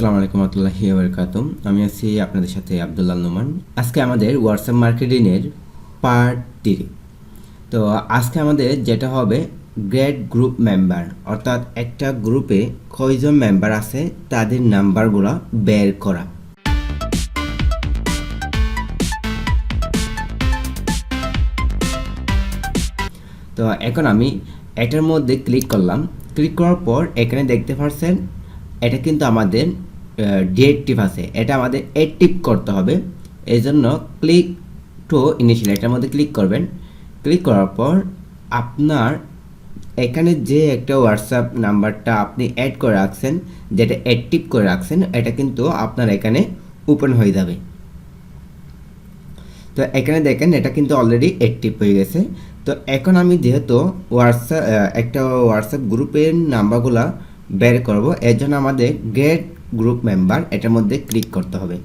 আসসালামু আলাইকুম রহমতুল্লাহি বরকাতুম আমি আছি আপনাদের সাথে আবদুল্লাহ নোমান। আজকে আমাদের হোয়াটসঅ্যাপ মার্কেটিংয়ের পার্ট থ্রি তো আজকে আমাদের যেটা হবে গ্রেড গ্রুপ মেম্বার অর্থাৎ একটা গ্রুপে কয়জন মেম্বার আছে, তাদের নাম্বারগুলো বের করা। তো এখন আমি এটার মধ্যে ক্লিক করলাম। ক্লিক করার পর এখানে দেখতে পাচ্ছেন এটা কিন্তু আমাদের ডিএক্টিভ আছে। এটা আমাদের অ্যাক্টিভ করতে হবে। এই জন্য ক্লিক টু ইনিশিয়াল এটার মধ্যে ক্লিক করবেন। ক্লিক করার পর আপনার এখানে যে একটা হোয়াটসঅ্যাপ নাম্বারটা আপনি অ্যাড করে রাখছেন, যেটা অ্যাক্টিভ করে রাখছেন, এটা কিন্তু আপনার এখানে ওপেন হয়ে যাবে। তো এখানে দেখেন, এটা কিন্তু অলরেডি অ্যাক্টিভ হয়ে গেছে। তো এখন আমি যেহেতু হোয়াটসঅ্যাপ একটা হোয়াটসঅ্যাপ গ্রুপের নাম্বারগুলো বের করব, এর জন্য আমাদের গেট গ্রুপ মেম্বার এটার মধ্যে ক্লিক করতে হবে।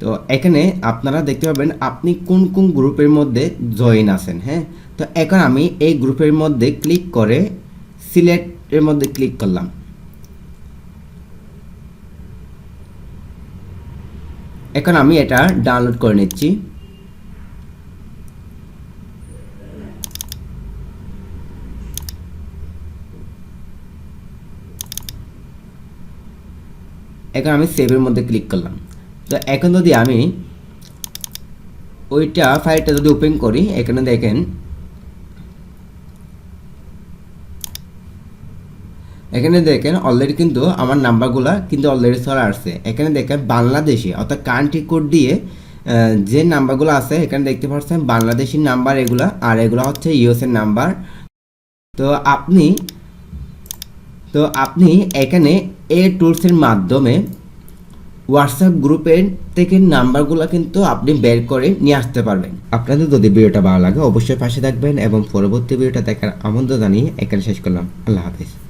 তো এখানে আপনারা দেখতে পাবেন আপনি কোন কোন গ্রুপের মধ্যে জয়েন আছেন হ্যাঁ? তো এখন আমি এই গ্রুপের মধ্যে ক্লিক করে সিলেক্টের মধ্যে ক্লিক করলাম। এখন আমি এটা ডাউনলোড করে নিচ্ছি। এখন আমি সেভের মধ্যে ক্লিক করলাম। তো এখন যদি আমি ওইটা ফাইলটা যদি ওপেন করি, এখানে দেখেন এখানে দেখেন অলরেডি কিন্তু আমার নাম্বারগুলো কিন্তু অলরেডি চলে আসছে। এখানে দেখেন বাংলাদেশি, অর্থাৎ কান্ট্রি কোড দিয়ে যে নাম্বারগুলো আছে, এখানে দেখতে পাচ্ছেন বাংলাদেশি নাম্বার এগুলা, আর এগুলো হচ্ছে ইউএসএর নাম্বার। তো আপনি তো আপনি এখানে এ টুলসের মাধ্যমে হোয়াটসঅ্যাপ গ্রুপের থেকে নাম্বারগুলো কিন্তু আপনি বের করে নিয়ে আসতে পারবেন। আপনাদের যদি ভিডিওটা ভালো লাগে, অবশ্যই পাশে থাকবেন এবং পরবর্তী ভিডিওটা দেখার আমন্ত্রণ জানিয়ে এখানে শেষ করলাম। আল্লাহ হাফিজ।